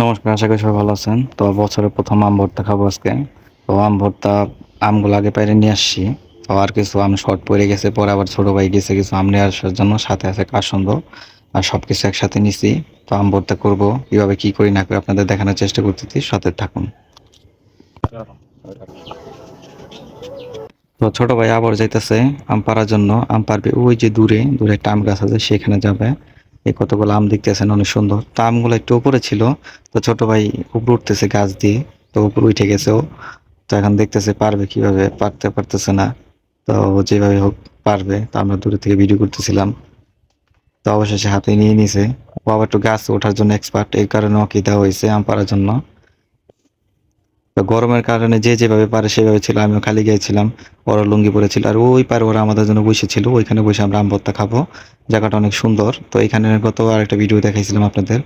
নমস্কার, আশা করি সবাই ভালো আছেন। তো বছরের প্রথম আম ভর্তা খাব আজকে। তো আম ভর্তা, আমগুলো আগে নিয়ে আসছি। তো আর কিছু আম শর্ট পড়ে গেছে, পরে আবার ছোট ভাই গেছে কিছু আম নিয়ে আসার জন্য, সাথে আছে কাসন্দ। আর সব কিছু একসাথে নিছি। তো আম ভর্তা করব, কীভাবে কি করি না করি আপনাদের দেখানোর চেষ্টা করতেছি, সাথে থাকুন। তো ছোট ভাই আবার যাইতেছে আম পাড়ার জন্য। আম পারবে ওই যে দূরে দূরে একটা আম গাছ আছে, সেখানে যাবে। এই কতগুলো আম দেখতেছেন, অনেক সুন্দর। তো আমগুলো একটু উপরে ছিল, তো ছোট ভাই উপরে উঠতেছে গাছ দিয়ে, তো উপরে উঠে গেছে ও। তো এখন দেখতেছে পারবে কীভাবে, পারতে পারতেছে না। তো যেভাবে হোক পারবে, তো আমরা দূরে থেকে ভিডিও করতেছিলাম। তো অবশেষে হাতে নিয়ে নিছে। ও আবার একটু গাছ ওঠার জন্য এক্সপার্ট এই কারণে ওকে দেওয়া হয়েছে আম পারার জন্য। গরমের কারণে যে যেভাবে পারে সেভাবে ছিল, আমিও খালি গিয়েছিলাম ওরা লুঙ্গি পরেছিল আর ওই পারে ওরা আমাদের জন্য বসেছিল ওইখানে বসে আমরা আম ভর্তা খাব। জায়গাটা অনেক সুন্দর। তো এখানে গত আরেকটা ভিডিও দেখাইছিলাম আপনাদের।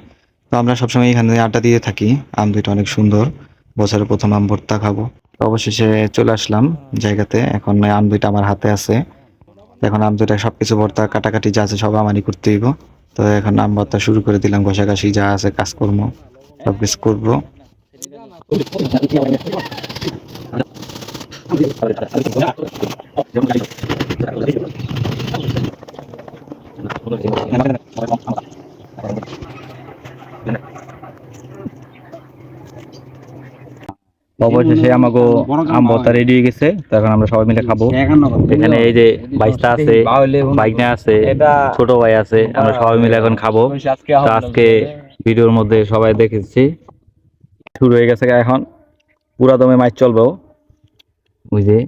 তো আমরা সবসময় এখানে আড্ডা দিয়ে থাকি, আম দুইটা অনেক সুন্দর। বছরের প্রথম আম ভর্তা খাব। অবশেষে চলে আসলাম জায়গাতে, এখন আম দুইটা আমার হাতে আছে। এখন আম দুইটা সবকিছু ভর্তা, কাটাকাটি যা আছে সব আমারই করতে হইব। তো এখন আম ভর্তা শুরু করে দিলাম, ঘষাঘষি যা আছে কাজকর্ম সব কিছু করব। অবশেষে আমাকে আম ভর্তা রেডি হয়ে গেছে তো এখন আমরা সবাই মিলে খাব। এখানে এই যে বাইশটা আছে বাইকনা আছে ছোট ভাই আছে আমরা সবাই মিলে এখন খাব। তো আজকে ভিডিওর মধ্যে সবাই দেখেছি। শুরু হয়ে গেছে এখন। পুরা দমে মাইক চলবো ওই যে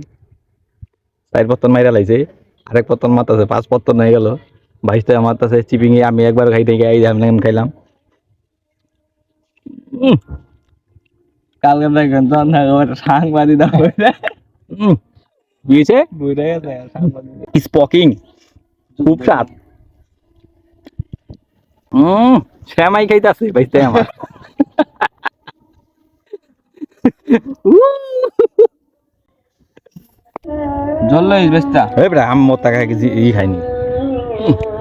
চার পত্তন মাইরা লাইছে আরেক পত্তন মাতাছে পাঁচ পত্তন হয়ে গেল। বাইশটা মাতাছে চিপিং আমি একবার খাইতে গিয়ে আমি খাইলাম। কালকে দেখবেন তো সাংবাদিক সাংবাদিক। স্পকিং খুব স্বাদ। হুম শ্যামাই খাইতাছে বাইতে আমার জ্বললো বেস্তা। এই বেটা আম মত টাকা কেজি ই খাইনি।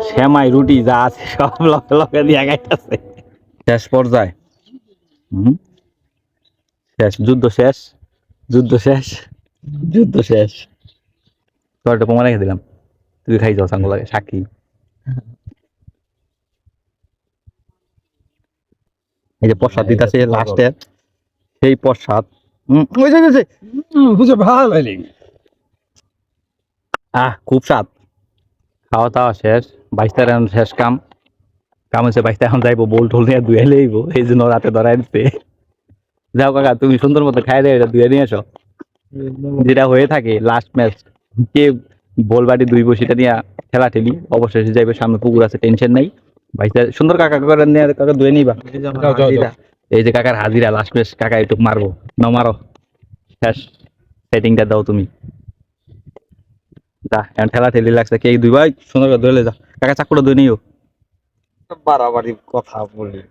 শ্যামাই রুটি যা আছে সব লগে লগে দিয়া খাইতাছে শেষ পর্যায়ে। শেষ। যুদ্ধ শেষ। যুদ্ধ শেষ। যুদ্ধ শেষ। তোর একটা প্রমাণ রেখে দিলাম। তুই খাই যাও সাঙ্গ লাগে সাক্ষী। এই যে প্রসাদ দিতেছে লাস্টে। সেই প্রসাদ। ওই যে, ওই বুঝে ভালো লাগে আহ খুব স্বাদ। খাওয়া দাওয়া শেষ বাইশটার এখন শেষ কাম। কাম হচ্ছে বাইশটা এখন যাইবো বোল টোল নিয়ে ধুয়ে লইব। এই জন্য রাতে ধরাই দিতে যাও কাকা তুমি সুন্দর মতো খাই দেয় এটা ধুয়ে নিয়ে এসো। যেটা হয়ে থাকে লাস্ট ম্যাচ কে বল বাড়ি দুই বসিটা নিয়ে খেলা ঠেলি অবশেষে যাইবে সামনে পুকুর আছে টেনশন নাই। বাইশটা সুন্দর কাকা করে নিয়ে কাকা ধুয়ে নিবা। এই যে কাকার হাজিরা লাস্ট ম্যাচ কাকা একটু মারবো। না মারো। শেষ। সেটিংটা দাও তুমি। যা এখন ঠেলা ঠেলি লাগছে। কে দুই ভাই? সুন্দর করে ধরে যা। কাকা চাকুটা ধুয়ে নিও। বাড়াবাড়ি কথা বলি।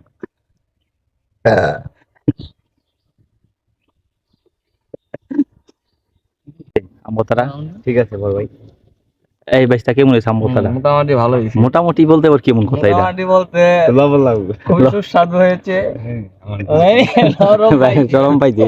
আম্বতারা ঠিক আছে বড় ভাই। এই বাইসটা কেমন হয়েছে তালা মোটামুটি ভালো হয়েছে মোটামুটি বলতে আবার কেমন কথা এটা? মোটামুটি বলতে ভালো লাগবে। খুব সুস্বাদু হয়েছে। এই, নরম ভাই, পাইছি।